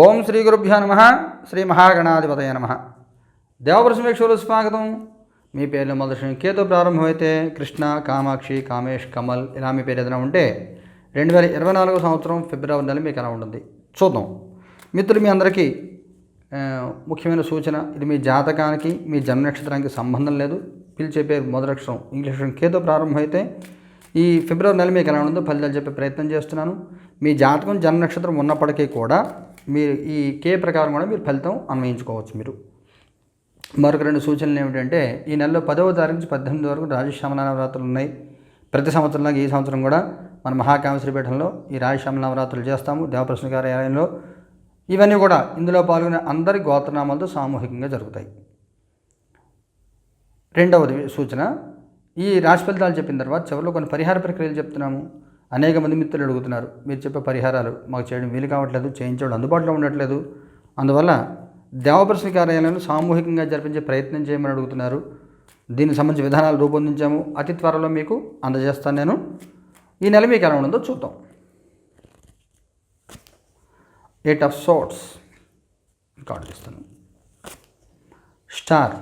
ఓం శ్రీ గురుభ్యో నమ. శ్రీ మహాగణాధిపతయ నమ. దేవప్రసమేక్షలు స్వాగతం. మీ పేర్లు మొదటి కేతు ప్రారంభమైతే కృష్ణ కామాక్షి కామేష్ కమల్ ఇలా మీ పేరు ఏదైనా ఉంటే రెండు వేల ఇరవై నాలుగో సంవత్సరం ఫిబ్రవరి నెల మీకు ఎలా ఉంటుంది? చూద్దాం. మిత్రులు మీ అందరికీ ముఖ్యమైన సూచన ఇది మీ జాతకానికి మీ జన్మ నక్షత్రానికి సంబంధం లేదు. పిలిచే పేరు మొదటి అక్షరం ఇంగ్లీష్ అక్షరం కేతో ప్రారంభమైతే ఈ ఫిబ్రవరి నెల మీకు ఎలా ఉంటుందో ఫలితాలు చెప్పే ప్రయత్నం చేస్తున్నాను. మీ జాతకం జన్మ నక్షత్రం ఉన్నప్పటికీ కూడా మీరు ఈ కే ప్రకారం కూడా మీరు ఫలితం అన్వయించుకోవచ్చు మీరు. మరొక రెండు సూచనలు ఏమిటంటే ఈ నెలలో పదవ తారీఖు నుంచి పద్దెనిమిది వరకు రాజశ్యామ నవరాత్రులు ఉన్నాయి. ప్రతి సంవత్సరంలాగా ఈ సంవత్సరం కూడా మన మహాకామశ్రీపీఠంలో ఈ రాజశ్యామ నవరాత్రులు చేస్తాము. దేవప్రశ్న కార్యాలయంలో ఇవన్నీ కూడా ఇందులో పాల్గొనే అందరి గోత్రనామాలతో సామూహికంగా జరుగుతాయి. రెండవది సూచన ఈ రాశి ఫలితాలు చెప్పిన తర్వాత చివరిలో కొన్ని పరిహార ప్రక్రియలు చెప్తున్నాము. అనేక మంది మిత్రులు అడుగుతున్నారు మీరు చెప్పే పరిహారాలు మాకు చేయడం వీలు కావట్లేదు చేయించడం అందుబాటులో ఉండట్లేదు. అందువల్ల దేవప్రశ్న కార్యాలయంలో సామూహికంగా జరిపించే ప్రయత్నం చేయమని అడుగుతున్నారు. దీనికి సంబంధించి విధానాలు రూపొందించాము. అతి త్వరలో మీకు అందజేస్తాను నేను. ఈ నెల మీకు ఎలా ఉందో చూద్దాం. ఎయిట్ ఆఫ్ సోట్స్ కార్డు తీస్తాను స్టార్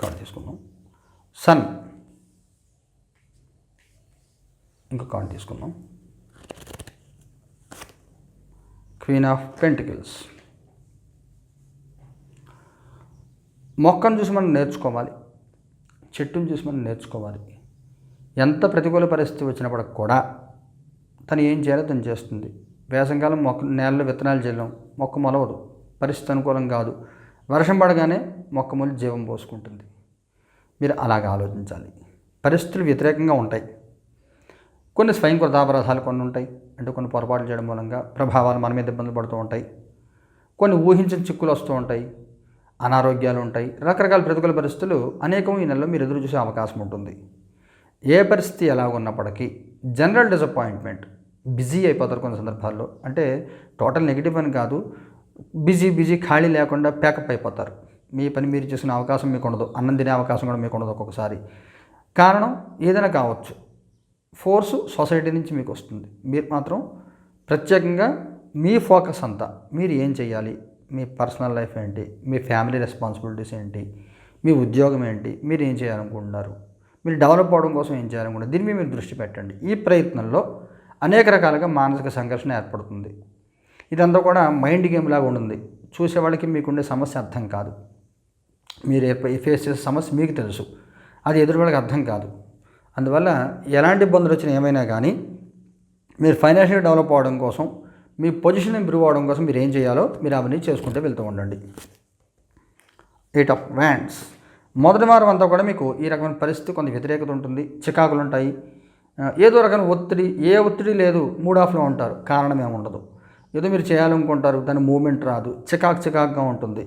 కార్డు తీసుకుందాం. సన్ ఇంకొక కార్డు తీసుకుందాం. క్వీన్ ఆఫ్ పెంటికల్స్ మొక్కను చూసి మనం నేర్చుకోవాలి. చెట్టును చూసి మనం నేర్చుకోవాలి. ఎంత ప్రతికూల పరిస్థితి వచ్చినప్పటికి కూడా తను ఏం చేయాలో తను చేస్తుంది. వేసంకాలం మొక్క నేలలో విత్తనాలు చల్లం మొక్క మొలవదు. పరిస్థితి అనుకూలం కాదు. వర్షం పడగానే మొక్క మొలి జీవం పోసుకుంటుంది. మీరు అలాగ ఆలోచించాలి. పరిస్థితులు వ్యతిరేకంగా ఉంటాయి. కొన్ని స్వయం కృతాపరాధాలు కొన్ని ఉంటాయి. అంటే కొన్ని పొరపాట్లు చేయడం మూలంగా ప్రభావాలు మన మీద ఇబ్బందులు పడుతూ ఉంటాయి. కొన్ని ఊహించిన చిక్కులు వస్తూ ఉంటాయి. అనారోగ్యాలు ఉంటాయి. రకరకాల ప్రతికూల పరిస్థితులు అనేకం ఈ నెలలో మీరు ఎదురు చూసే అవకాశం ఉంటుంది. ఏ పరిస్థితి ఎలా ఉన్నప్పటికీ జనరల్ డిసప్పాయింట్మెంట్ బిజీ అయిపోతారు కొన్ని సందర్భాల్లో. అంటే టోటల్ నెగిటివ్ అని కాదు బిజీ బిజీ ఖాళీ లేకుండా ప్యాకప్ అయిపోతారు. మీ పని మీరు చేసిన అవకాశం మీకు ఉండదు. అన్నం తినే అవకాశం కూడా మీకు ఉండదు ఒక్కొక్కసారి. కారణం ఏదైనా కావచ్చు. ఫోర్సు సొసైటీ నుంచి మీకు వస్తుంది. మీరు మాత్రం ప్రత్యేకంగా మీ ఫోకస్ అంతా మీరు ఏం చేయాలి మీ పర్సనల్ లైఫ్ ఏంటి? మీ ఫ్యామిలీ రెస్పాన్సిబిలిటీస్ ఏంటి? మీ ఉద్యోగం ఏంటి? మీరు ఏం చేయాలనుకుంటున్నారు? మీరు డెవలప్ అవడం కోసం ఏం చేయాలనుకుంటున్నారు? దీని మీద మీరు దృష్టి పెట్టండి. ఈ ప్రయత్నంలో అనేక రకాలుగా మానసిక సంఘర్షణ ఏర్పడుతుంది. ఇదంతా కూడా మైండ్ గేమ్ లాగా ఉంటుంది. చూసే వాళ్ళకి మీకుండే సమస్య అర్థం కాదు. మీరు ఫేస్ చేసే సమస్య మీకు తెలుసు. అది ఎదురు వాళ్ళకి అర్థం కాదు. అందువల్ల ఎలాంటి ఇబ్బందులు వచ్చినా ఏమైనా కానీ మీరు ఫైనాన్షియల్ డెవలప్ అవ్వడం కోసం మీ పొజిషన్ ఇంప్రూవ్ అవ్వడం కోసం మీరు ఏం చేయాలో మీరు అవన్నీ చేసుకుంటూ వెళ్తూ ఉండండి. ఎయిట్ ఆఫ్ వ్యాండ్స్ మొదటి వారం అంతా కూడా మీకు ఈ రకమైన పరిస్థితి కొంత వ్యతిరేకత ఉంటుంది చికాకులు ఉంటాయి. ఏదో రకమైన ఒత్తిడి ఏ ఒత్తిడి లేదు మూడ్ ఆఫ్లో ఉంటారు కారణం ఏముండదు ఏదో మీరు చేయాలనుకుంటారు దాని మూమెంట్ రాదు చికాక్ చికాకుగా ఉంటుంది.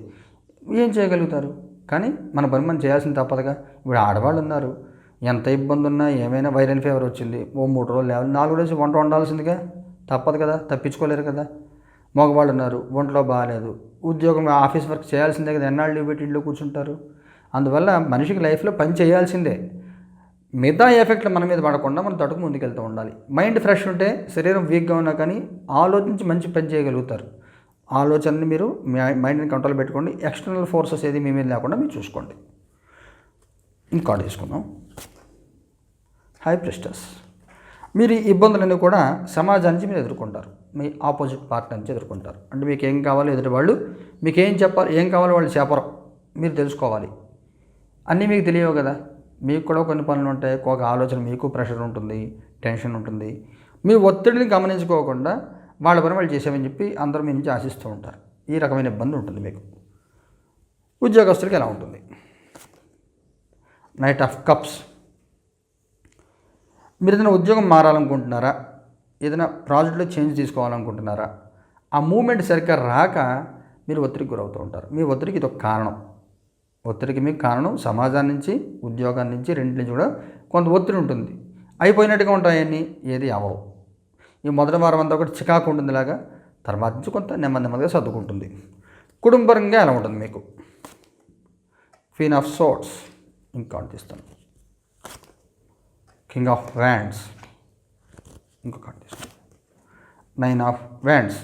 ఏం చేయగలుగుతారు? కానీ మన పని మనం చేయాల్సింది తప్పదుగా. ఇప్పుడు ఆడవాళ్ళు ఉన్నారు ఎంత ఇబ్బంది ఉన్నా ఏమైనా వైరల్ ఫీవర్ వచ్చింది. ఓ మూడు రోజులు లేవాలి. నాలుగు రోజులు వంట వండాల్సిందిగా? తప్పదు కదా? తప్పించుకోలేరు కదా? మగవాళ్ళు ఉన్నారు. ఒంట్లో బాగాలేదు. ఉద్యోగం ఆఫీస్ వర్క్ చేయాల్సిందే కదా? ఎన్నాళ్ళు లీవ్ పెట్టి ఇల్లు కూర్చుంటారు? అందువల్ల మనిషికి లైఫ్లో పని చేయాల్సిందే. మిగతా ఎఫెక్ట్లు మన మీద పడకుండా మనం తడుకు ముందుకెళ్తూ ఉండాలి. మైండ్ ఫ్రెష్ ఉంటే శరీరం వీక్గా ఉన్నా కానీ ఆలోచించి మంచి పని చేయగలుగుతారు. ఆలోచనని మీరు మైండ్ని కంట్రోల్ పెట్టుకోండి. ఎక్స్టర్నల్ ఫోర్సెస్ ఏది మీ మీద లేకుండా మీరు చూసుకోండి. ఇంకా తీసుకుందాం. హై ప్రెస్టస్ మీరు ఈ ఇబ్బందులన్నీ కూడా సమాజానికి మీరు ఎదుర్కొంటారు. మీ ఆపోజిట్ పార్టీ నుంచి ఎదుర్కొంటారు. అంటే మీకు ఏం కావాలో ఎదుటి వాళ్ళు మీకు ఏం చెప్పాలి ఏం కావాలో వాళ్ళు చేపరు మీరు తెలుసుకోవాలి. అన్నీ మీకు తెలియవు కదా. మీకు కూడా కొన్ని పనులు ఉంటాయి. ఒక ఆలోచన మీకు ప్రెషర్ ఉంటుంది టెన్షన్ ఉంటుంది. మీ ఒత్తిడిని గమనించుకోకుండా వాళ్ళ పని వాళ్ళు చేసామని చెప్పి అందరూ మీ నుంచి ఆశిస్తూ ఉంటారు. ఈ రకమైన ఇబ్బంది ఉంటుంది మీకు. ఉద్యోగస్తులకి ఎలా ఉంటుంది? Knight of cups. మీరు ఏదైనా ఉద్యోగం మారాలనుకుంటున్నారా? ఏదైనా ప్రాజెక్ట్లో చేంజ్ తీసుకోవాలనుకుంటున్నారా? ఆ మూమెంట్ సరిగ్గా రాక మీరు ఒత్తిడికి గురవుతూ ఉంటారు. మీ ఒత్తిడికి ఇది ఒక కారణం. ఒత్తిడికి మీకు కారణం సమాజం నుంచి ఉద్యోగాన్ని నుంచి రెండింటి నుంచి కూడా కొంత ఒత్తిడి ఉంటుంది. అయిపోయినట్టుగా ఉంటాయని ఏది అవ్వవు. ఈ మొదటి వారం అంతా ఒకటి చికాకు ఉంటుందిలాగా. తర్వాత నుంచి కొంత నెమ్మది నెమ్మదిగా సర్దుకుంటుంది. కుటుంబరంగా ఎలా ఉంటుంది మీకు? ఫీన్ ఆఫ్ సోట్స్ ఇంకా తీస్తాను. కింగ్ ఆఫ్ వ్యాండ్స్ ఇంకొక నైన్ ఆఫ్ వ్యాండ్స్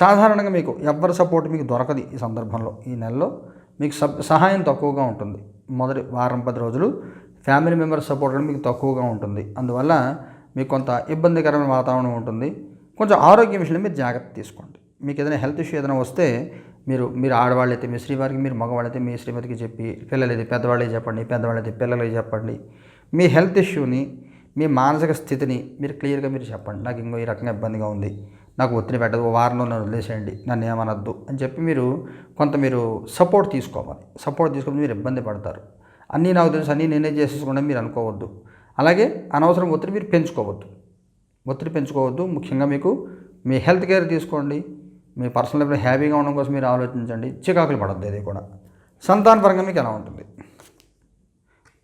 సాధారణంగా మీకు ఎవరి సపోర్ట్ మీకు దొరకదు ఈ సందర్భంలో. ఈ నెలలో మీకు సబ్ సహాయం తక్కువగా ఉంటుంది. మొదటి వారం పది రోజులు ఫ్యామిలీ మెంబర్స్ సపోర్ట్ కూడా మీకు తక్కువగా ఉంటుంది. అందువల్ల మీకు కొంత ఇబ్బందికరమైన వాతావరణం ఉంటుంది. కొంచెం ఆరోగ్య విషయంలో మీరు జాగ్రత్త తీసుకోండి. మీకు ఏదైనా హెల్త్ ఇష్యూ ఏదైనా వస్తే మీరు మీరు ఆడవాళ్ళైతే మీ శ్రీవారికి మీరు మగవాళ్ళైతే మీ శ్రీమతికి చెప్పి పిల్లలైతే పెద్దవాళ్ళకి చెప్పండి పెద్దవాళ్ళైతే పిల్లలకి చెప్పండి. మీ హెల్త్ ఇష్యూని మీ మానసిక స్థితిని మీరు క్లియర్గా మీరు చెప్పండి. నాకు ఇంకో ఈ రకంగా ఇబ్బందిగా ఉంది. నాకు ఒత్తిడి పెట్టదు. ఓ వారంలో నన్ను వదిలేసేయండి. నన్ను ఏమనొద్దు అని చెప్పి మీరు కొంత మీరు సపోర్ట్ తీసుకోవాలి. సపోర్ట్ తీసుకుని మీరు ఇబ్బంది పడతారు. అన్నీ నాకు తెలుసు. అన్నీ నేనే చేసేసుకుంటే మీరు అనుకోవద్దు. అలాగే అనవసరం ఒత్తిడి మీరు పెంచుకోవద్దు. ఒత్తిడి పెంచుకోవద్దు. ముఖ్యంగా మీకు మీ హెల్త్ కేర్ తీసుకోండి. మీ పర్సనల్ లైఫ్లో హ్యాపీగా ఉండడం కోసం మీరు ఆలోచించండి. చికాకులు పడద్దు ఇది కూడా. సంతానపరంగా మీకు ఎలా ఉంటుంది?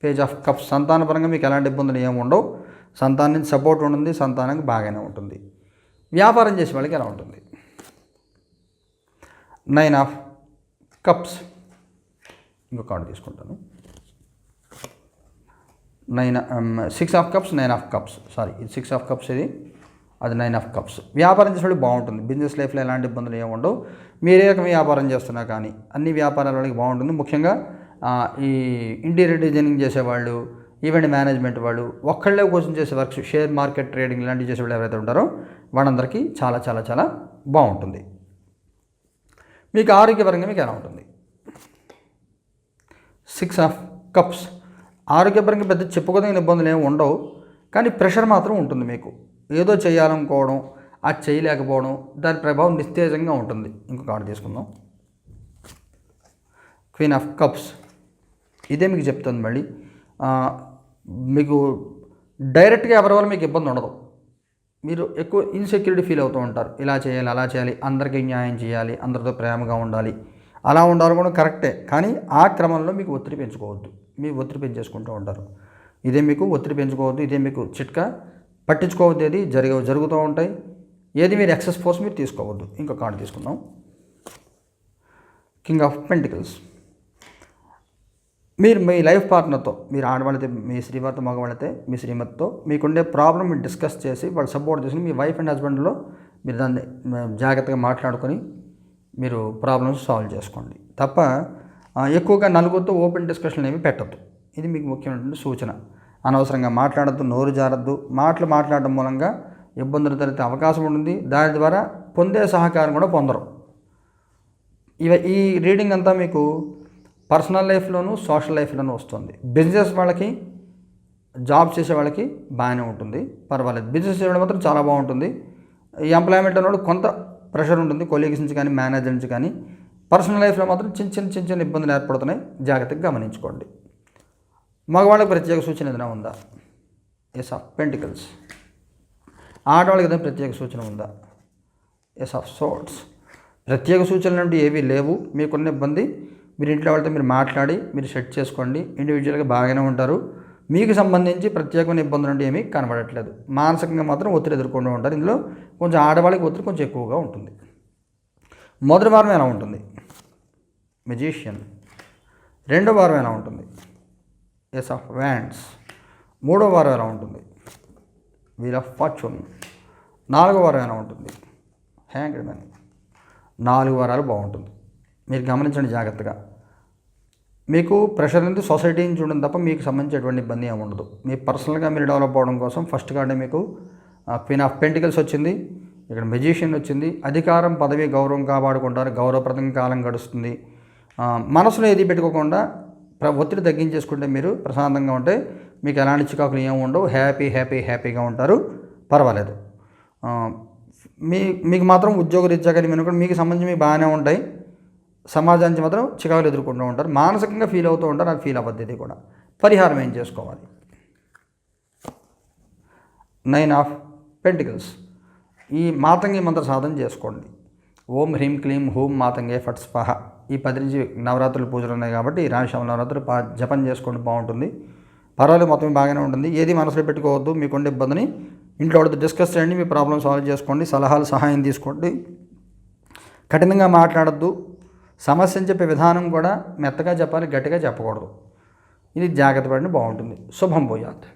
పేజ్ ఆఫ్ కప్స్ సంతానపరంగా మీకు ఎలాంటి ఇబ్బందులు ఏమి ఉండవు. సంతానం సపోర్ట్ ఉంటుంది. సంతానానికి బాగానే ఉంటుంది. వ్యాపారం చేసే వాళ్ళకి ఎలా ఉంటుంది? నైన్ ఆఫ్ కప్స్ ఇంకొక కార్డు తీసుకుంటాను. Nine six of cups nine of cups sorry ఇది సిక్స్ ఆఫ్ కప్స్ ఇది. అది నైన్ ఆఫ్ కప్స్ వ్యాపారం చేసేవాడికి బాగుంటుంది. బిజినెస్ లైఫ్లో ఎలాంటి ఇబ్బందులు ఏమి ఉండవు. మీరే రకం వ్యాపారం చేస్తున్నా కానీ అన్ని వ్యాపారాల వాళ్ళకి బాగుంటుంది. ముఖ్యంగా ఈ ఇంటీరియర్ డిజైనింగ్ చేసేవాళ్ళు ఈవెంట్ మేనేజ్మెంట్ వాళ్ళు ఒక్కళ్ళే కోసం చేసే వర్క్స్ షేర్ మార్కెట్ ట్రేడింగ్ ఇలాంటివి చేసే వాళ్ళు ఎవరైతే ఉంటారో వాళ్ళందరికీ చాలా చాలా చాలా బాగుంటుంది. మీకు ఆరోగ్యపరంగా మీకు ఎలా ఉంటుంది? సిక్స్ ఆఫ్ కప్స్ ఆరోగ్యపరంగా పెద్ద చెప్పుకోదగిన ఇబ్బందులు ఏమి ఉండవు కానీ ప్రెషర్ మాత్రం ఉంటుంది మీకు. ఏదో చేయాలనుకోవడం అది చేయలేకపోవడం దాని ప్రభావం నిస్తేజంగా ఉంటుంది. ఇంకొక కార్డు తీసుకుందాం. క్వీన్ ఆఫ్ కప్స్ ఇదే మీకు చెప్తుంది మళ్ళీ. మీకు డైరెక్ట్గా ఎవరి వల్ల మీకు ఇబ్బంది ఉండదు. మీరు ఎక్కువ ఇన్సెక్యూరిటీ ఫీల్ అవుతూ ఉంటారు. ఇలా చేయాలి అలా చేయాలి అందరికీ న్యాయం చేయాలి అందరితో ప్రేమగా ఉండాలి అలా ఉండాలి కూడా కరెక్టే. కానీ ఆ క్రమంలో మీకు ఒత్తిడి పెంచుకోవద్దు. మీ ఒత్తిడి పెంచేసుకుంటూ ఉంటారు. ఇదే మీకు ఒత్తిడి పెంచుకోవద్దు ఇదే మీకు చిట్కా. పట్టించుకోవద్దు ఏది జరిగ జరుగుతూ ఉంటాయి. ఏది మీరు ఎక్సెస్ ఫోర్స్ మీరు తీసుకోవద్దు. ఇంకో కార్డు తీసుకుందాం. కింగ్ ఆఫ్ పెంటికల్స్ మీరు మీ లైఫ్ పార్ట్నర్తో మీరు ఆడవాళ్ళతో మీ శ్రీవారితో మగవాళ్ళతో మీ శ్రీమతితో మీకుండే ప్రాబ్లం మీరు డిస్కస్ చేసి వాళ్ళు సపోర్ట్ చేసుకుని మీ వైఫ్ అండ్ హస్బెండ్లో మీరు దాన్ని జాగ్రత్తగా మాట్లాడుకొని మీరు ప్రాబ్లమ్స్ సాల్వ్ చేసుకోండి. తప్ప ఎక్కువగా నలుగురితో ఓపెన్ డిస్కషన్ ఏమి పెట్టద్దు. ఇది మీకు ముఖ్యమైనటువంటి సూచన. అనవసరంగా మాట్లాడద్దు నోరు జారద్దు. మాటలు మాట్లాడడం మూలంగా ఇబ్బందులు తలెత్తే అవకాశం ఉంటుంది. దాని ద్వారా పొందే సహకారం కూడా పొందరు. ఇవ ఈ రీడింగ్ అంతా మీకు పర్సనల్ లైఫ్లోను సోషల్ లైఫ్లోనూ వస్తుంది. బిజినెస్ వాళ్ళకి జాబ్ చేసే వాళ్ళకి బాగానే ఉంటుంది. పర్వాలేదు. బిజినెస్ చేయడం మాత్రం చాలా బాగుంటుంది. ఈ ఎంప్లాయ్మెంట్ అన్నోడు కొంత ప్రెషర్ ఉంటుంది. కొలీగ్స్ నుంచి కానీ మేనేజర్ నుంచి కానీ. పర్సనల్ లైఫ్లో మాత్రం చిన్న చిన్న చిన్న చిన్న ఇబ్బందులు ఏర్పడుతున్నాయి. జాగ్రత్తగా గమనించుకోండి. మగవాళ్ళకి ప్రత్యేక సూచన ఏదైనా ఉందా? ఎస్ ఆఫ్ పెంటికల్స్ ఆడవాళ్ళకి ఏదైనా ప్రత్యేక సూచన ఉందా? ఎస్ ఆఫ్ సోట్స్ ప్రత్యేక సూచనలు అంటూ ఏవీ లేవు. మీకున్న ఇబ్బంది మీరు ఇంట్లో వాళ్ళతో మీరు మాట్లాడి మీరు సెట్ చేసుకోండి. ఇండివిజువల్గా బాగానే ఉంటారు. మీకు సంబంధించి ప్రత్యేకమైన ఇబ్బందులు అంటే ఏమీ కనబడట్లేదు. మానసికంగా మాత్రం ఒత్తిడి ఎదుర్కొంటూ ఉంటారు. ఇందులో కొంచెం ఆడవాళ్ళకి ఒత్తిడి కొంచెం ఎక్కువగా ఉంటుంది. మొదటి వారం ఎలా ఉంటుంది? మెజీషియన్ రెండో వారం ఎలా ఉంటుంది? ఎస్ ఆఫ్ వ్యాండ్స్ మూడో వారం ఎలా ఉంటుంది? వీల్ ఆఫ్ ఫార్చ్యూన్ నాలుగో వారం ఎలా ఉంటుంది? హ్యాంగ్ మ్యాన్ నాలుగు వారాలు బాగుంటుంది. మీరు గమనించండి జాగ్రత్తగా. మీకు ప్రెషర్ అనేది సొసైటీ నుంచి ఉండడం తప్ప మీకు సంబంధించేటువంటి ఇబ్బంది ఏమి ఉండదు. మీ పర్సనల్గా మీరు డెవలప్ అవ్వడం కోసం ఫస్ట్ కార్డే మీకు క్వీన్ ఆఫ్ పెంటికల్స్ వచ్చింది. ఇక్కడ మెజిషియన్ వచ్చింది. అధికారం పదవి గౌరవం కాపాడుకుంటారు. గౌరవప్రదంగా కాలం గడుస్తుంది. మనసులో ఏది పెట్టుకోకుండా ప్ర ఒత్తిడి తగ్గించేసుకుంటే మీరు ప్రశాంతంగా ఉంటే మీకు ఎలాంటి చికాకులు ఏమి ఉండవు. హ్యాపీ హ్యాపీ హ్యాపీగా ఉంటారు. పర్వాలేదు. మీ మీకు మాత్రం ఉద్యోగరీత్యా కానీ మీరు మీకు సంబంధించి మీకు బాగానే ఉంటాయి. సమాజానికి మాత్రం చికాకులు ఎదుర్కొంటూ ఉంటారు. మానసికంగా ఫీల్ అవుతూ ఉంటారు. అది ఫీల్ అవ్వద్దు. ఇది కూడా పరిహారం ఏం చేసుకోవాలి? నైన్ ఆఫ్ పెంటికల్స్ ఈ మాతంగి మంత్ర సాధన చేసుకోండి. ఓం హ్రీం క్లీం హూం మాతంగే ఫట్ స్పహ. ఈ పది నుంచి నవరాత్రులు పూజలు ఉన్నాయి కాబట్టి ఈ నవరాత్రులు పా జపం చేసుకోండి. బాగుంటుంది. పర్వాలేదు మొత్తం బాగానే ఉంటుంది. ఏది మనసులో పెట్టుకోవద్దు. మీకుండే ఇబ్బందిని ఇంట్లో వాళ్ళతో డిస్కస్ చేయండి. మీ ప్రాబ్లమ్ సాల్వ్ చేసుకోండి. సలహాలు సహాయం తీసుకోండి. కఠినంగా మాట్లాడద్దు. సమస్యని చెప్పే విధానం కూడా మెత్తగా చెప్పాలి గట్టిగా చెప్పకూడదు. ఇది జాగ్రత్త పడిన బాగుంటుంది. శుభం పోయాత్